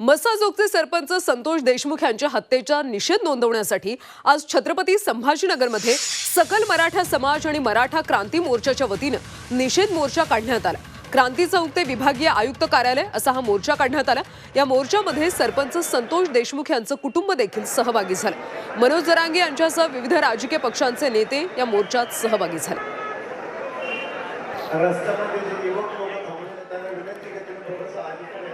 मसाजोगचे सरपंच संतोष देशमुख यांच्या हत्येचा निषेध नोंदवण्यासाठी आज छत्रपती संभाजीनगरमध्ये सकल मराठा समाज आणि मराठा क्रांती मोर्चाच्या वतीनं निषेध मोर्चा काढण्यात आला. क्रांती चौक ते विभागीय आयुक्त कार्यालय असा हा मोर्चा काढण्यात आला. या मोर्चामध्ये सरपंच संतोष देशमुख यांचं कुटुंब देखील सहभागी झालं. मनोज जरांगे यांच्यासह विविध राजकीय पक्षांचे नेते या मोर्चात सहभागी झाले रस्त्यामध्ये जे युवक लोक थांबलेले त्यांना विनंती करते की थोडंसं अलीकडे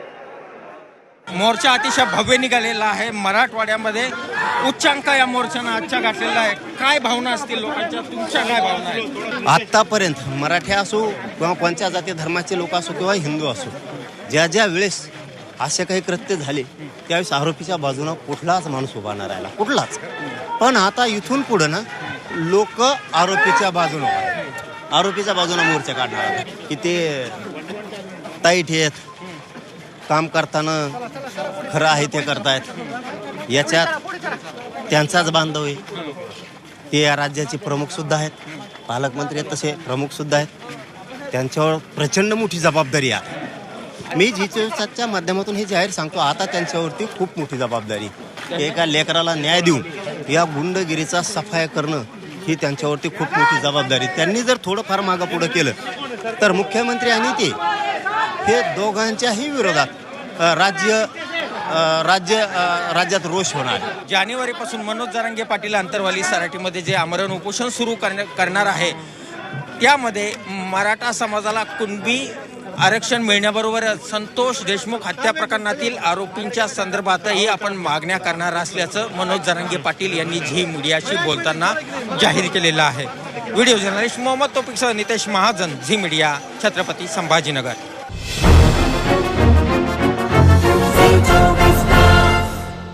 मोर्चा अतिशय भव्य निघालेला आहे. मराठवाड्यामध्ये उच्चांक या मोर्चानं आजच्या गाठलेला आहे. काय भावना असतील लोकांच्या? तुमच्या काय भावना आहेत? आत्तापर्यंत मराठी असो किंवा कोणत्या जाती धर्माचे लोक असो किंवा हिंदू असो ज्या ज्या वेळेस असे काही कृत्य झाले त्यावेळेस आरोपीच्या बाजूनं कुठलाच माणूस उभा नाही राहिला. कुठलाच. पण आता इथून पुढं ना लोक आरोपीच्या बाजूनं आरोपीच्या बाजूनं मोर्चा काढणार की ते ताईट आहेत काम करताना खरं आहे ते करतायत. याच्यात त्यांचाच बांधव आहे. ते या राज्याचे प्रमुख सुद्धा आहेत. पालकमंत्री आहेत तसे प्रमुख सुद्धा आहेत. त्यांच्यावर प्रचंड मोठी जबाबदारी आहे. मी जी चोवीसच्या माध्यमातून हे जाहीर सांगतो आता त्यांच्यावरती खूप मोठी जबाबदारी एका लेकराला न्याय देऊन या गुंडगिरीचा सफाया करणं ही त्यांच्यावरती खूप मोठी जबाबदारी त्यांनी जर थोडंफार मागं पुढं केलं तर मुख्यमंत्री आणि ते हे दोघांच्याही विरोधात राज्य राज्य राज्यात रोष होणार. जानेवारीपासून मनोज जरांगे पाटील आंतरवाली सराटीमध्ये जे आमरण उपोषण सुरू करण्या- करणार आहे त्यामध्ये मराठा समाजाला कुणबी आरक्षण मिळण्याबरोबरच संतोष देशमुख हत्या प्रकरणातील आरोपींच्या संदर्भातही आपण मागण्या करणार असल्याचं मनोज जरांगे पाटील यांनी झी मीडियाशी बोलताना जाहीर केलेलं आहे. व्हिडिओ जर्नलिस्ट मोहम्मद तोपिकसह नितेश महाजन झी मीडिया छत्रपती संभाजीनगर.